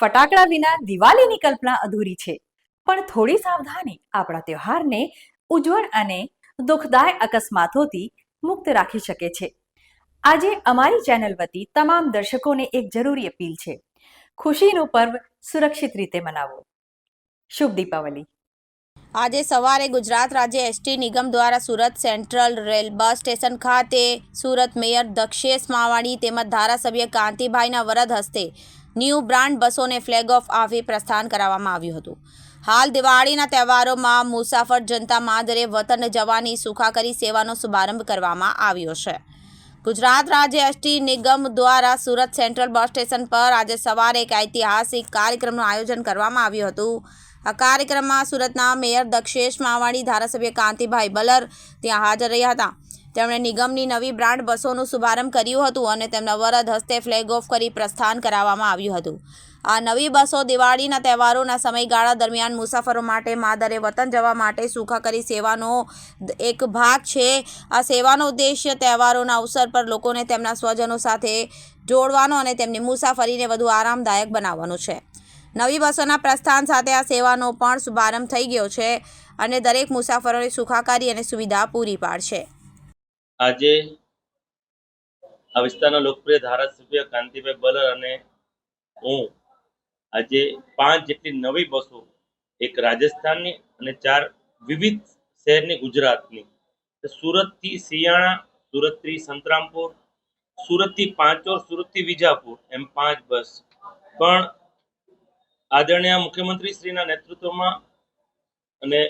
ફટાકડા વિના દિવાળીની કલ્પના અધૂરી છે. પણ થોડી સાવધાની આપણા તહેવારને ઉજ્જવળ અને દુઃખદાય અકસ્માતોથી મુક્ત રાખી શકે છે. આજે અમારી ચેનલ વતી તમામ દર્શકોને એક જરૂરી અપીલ છે. ખુશીનું પર્વ સુરક્ષિત રીતે મનાવો. શુભ દીપાવલી. આજે સવારે ગુજરાત રાજ્ય એસટી નિગમ દ્વારા Surat central rail bus station ખાતે સુરત મેયર દક્ષેશ માવાણી તેમજ ધારાસભ્ય કાંતિભાઈના વરદ હસ્તે ન્યૂ બ્રાન્ડ બસોને ફ્લેગ ઓફ આપી પ્રસ્થાન કરાવવામાં આવ્યું હતું. હાલ દિવાળીના તહેવારોમાં મુસાફર જનતા માદરે વતન જવાની સુખાકરી સેવાનો શુભારંભ કરવામાં આવ્યો છે. ગુજરાત રાજ્ય એસટી નિગમ દ્વારા સુરત સેન્ટ્રલ બસ સ્ટેશન પર આજે સવારે એક ઐતિહાસિક કાર્યક્રમનું આયોજન કરવામાં આવ્યું હતું. આ કાર્યક્રમમાં સુરતના મેયર દક્ષેશ માવાણી, ધારાસભ્ય કાંતિભાઈ બલર ત્યાં હાજર રહ્યા હતા. તેમણે નિગમની નવી બ્રાન્ડ બસોનું શુભારંભ કર્યું હતું અને તેમના વરદ હસ્તે ફ્લેગ ઓફ કરી પ્રસ્થાન કરાવવામાં આવ્યું હતું. આ નવી બસો દિવાળીના તહેવારોના સમયગાળા દરમિયાન મુસાફરો માટે માદરે વતન જવા માટે સુખાકરી સેવાનો એક ભાગ છે. આ સેવાનો ઉદ્દેશ્ય તહેવારોના અવસર પર લોકોને તેમના સ્વજનો સાથે જોડવાનો અને તેમની મુસાફરીને વધુ આરામદાયક બનાવવાનો છે. નવી બસોના પ્રસ્થાન સાથે આ સેવાનો પણ શુભારંભ થઈ ગયો છે અને દરેક મુસાફરોને સુખાકારી અને સુવિધા પૂરી પાડશે. આજે આ વિસ્તારના લોકપ્રિય ધારાસભ્ય કાંતિભાઈ બલર અને હું આજે પાંચ જેટલી નવી બસો, એક રાજસ્થાનની અને ચાર વિવિધ શહેરની ગુજરાતની. સુરતથી સિયાણા સુરતથી સંતરામપુર, સુરતથી પાંચોર, સુરતથી વિજાપુર, એમ પાંચ બસ. પણ આદરણીય મુખ્યમંત્રી શ્રીના નેતૃત્વમાં અને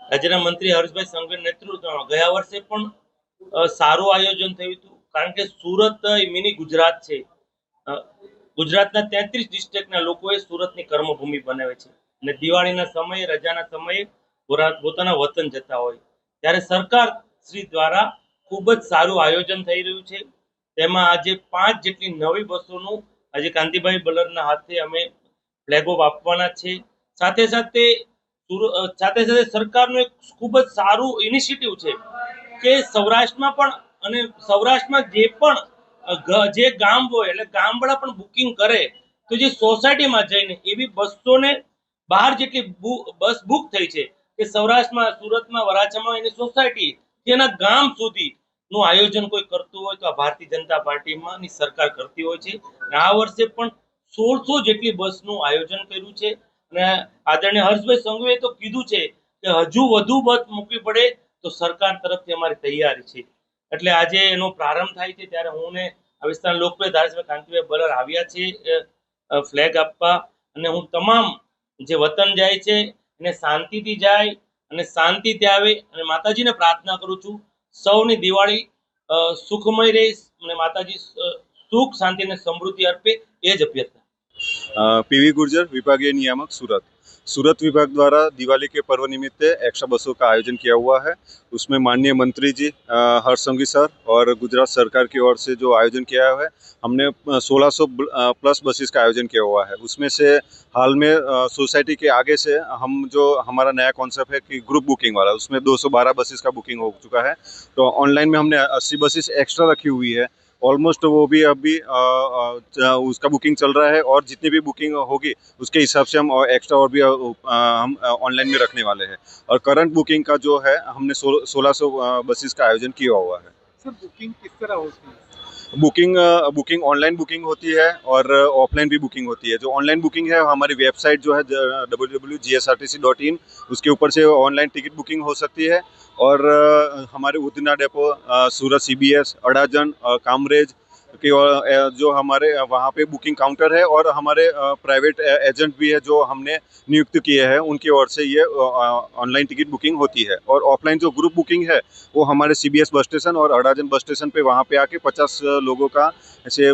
રાજ્યના મંત્રી હર્ષભાઈ સંઘવીના નેતૃત્વમાં ગયા વર્ષે પણ સારું આયોજન થયું હતું. કારણ કે સુરત મિની ગુજરાત છે. ગુજરાતના તેત્રીસ ડિસ્ટ્રિક્ટના લોકોએ સુરતની કર્મભૂમિ બનાવે છે. અને દિવાળીના સમયે, રજાના સમયે પોતાના વતન જતા હોય. ત્યારે સરકાર શ્રી દ્વારા ખૂબ જ સારું આયોજન થઈ રહ્યું છે. તેમાં આજે પાંચ જેટલી નવી બસોનું આજે કાંતિભાઈ બલરના હાથે અમે ફ્લેગ ઓફ આપવાના છે. સાથે સાથે સાથે સાથે સરકારનું એક ખૂબ જ સારું ઇનિશિયેટિવ છે. કે સૌરાષ્ટ્રમાં પણ અને સૌરાષ્ટ્રમાં જે પણ જે ગામ હોય, એટલે ગામવાળા પણ બુકિંગ કરે, તો જે સોસાયટીમાં જઈને એવી બસો ને બહાર જેટલી બસ બુક થઈ છે, કે સૌરાષ્ટ્રમાં, સુરતમાં, વરાછામાં એની સોસાયટી તેના ગામ સુધી નું આયોજન કોઈ કરતું હોય તો આ ભારતીય જનતા પાર્ટીમાં સરકાર કરતી હોય છે. આ વર્ષે પણ સોળસો જેટલી બસનું આયોજન કર્યું છે. અને આદરણીય હર્ષભાઈ સંઘવીએ તો કીધું છે કે હજુ વધુ બસ મૂકવી પડે તો સરકાર તરફથી અમારી તૈયારી છે. એટલે આજે એનો પ્રારંભ થાય છે ત્યારે હું ને આ વિસ્તારના લોકપ્રિય ધારાસભ્ય કાંતિભાઈ બલર આવ્યા છે ફ્લેગ આપવા અને હું તમામ જે વતન જાય છે એને શાંતિથી જાય અને શાંતિથી આવે અને માતાજીને પ્રાર્થના કરું છું. સૌની દિવાળી સુખમય રહે અને માતાજી સુખ, શાંતિ અને સમૃદ્ધિ અર્પે એ જ અભ્યર્થના. પીવી ગુર્જર, વિભાગીય નિયામક, સુરત. सूरत विभाग द्वारा दिवाली के पर्व निमित्त एक्स्ट्रा बसों का आयोजन किया हुआ है। उसमें माननीय मंत्री जी हर्ष सर और गुजरात सरकार की ओर से जो आयोजन किया हुआ है, हमने 1600 ब- प्लस बसेस का आयोजन किया हुआ है। उसमें से हाल में सोसाइटी के आगे से हम जो हमारा नया कॉन्सेप्ट है कि ग्रुप बुकिंग वाला, उसमें 212 बसेस का बुकिंग हो चुका है। तो ऑनलाइन में हमने 80 बसेस एक्स्ट्रा रखी हुई है। ऑलमोस्ट वो भी अभी उसका बुकिंग चल रहा है और जितनी भी बुकिंग होगी, उसके हिसाब से हम और एक्स्ट्रा और भी हम ऑनलाइन में रखने वाले हैं। और करंट बुकिंग का जो है, हमने सोलह सौ बसेस का आयोजन किया हुआ है। सर बुकिंग किस तरह होती है? बुकिंग बुकिंग, ऑनलाइन बुकिंग होती है और ऑफलाइन भी बुकिंग होती है। जो ऑनलाइन बुकिंग है, हमारी वेबसाइट जो है डब्ल्यू उसके ऊपर से ऑनलाइन टिकट बुकिंग हो सकती है। और हमारे Udhna depot Surat C B S Adajan Kamrej कि जो हमारे वहाँ पे बुकिंग काउंटर है और हमारे प्राइवेट एजेंट भी है जो हमने नियुक्त किए हैं। उनकी ओर से ये ऑनलाइन टिकट बुकिंग होती है। और ऑफलाइन जो ग्रुप बुकिंग है वो हमारे सीबीएस बस स्टेशन और अडाजन बस स्टेशन पे वहाँ पे आके पचास लोगों का ऐसे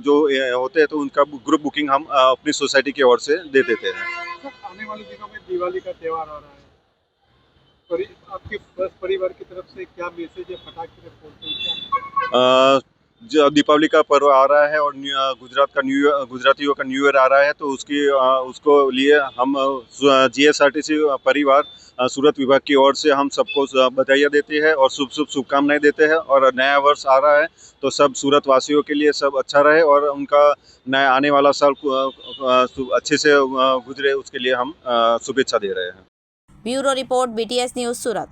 जो होते हैं तो उनका ग्रुप बुकिंग हम अपनी सोसाइटी की ओर से दे देते हैं। आने वाले दिनों में दिवाली का त्यौहार आ रहा है। आपके बस परिवार की तरफ़ से क्या मैसेज है? पटाखे दीपावली का पर्व आ रहा है और गुजरात का न्यू, गुजरातियों का न्यू ईयर आ रहा है तो उसकी उसको लिए हम जीएसआरटीसी परिवार सूरत विभाग की ओर से हम सबको बधाइयाँ देते हैं और शुभ शुभ शुभकामनाएँ देते हैं और नया वर्ष आ रहा है तो सब सूरत वासियों के लिए सब अच्छा रहे और उनका नया आने वाला साल अच्छे से गुजरे, उसके लिए हम शुभेच्छा दे रहे हैं। Bureau report BTS news Surat.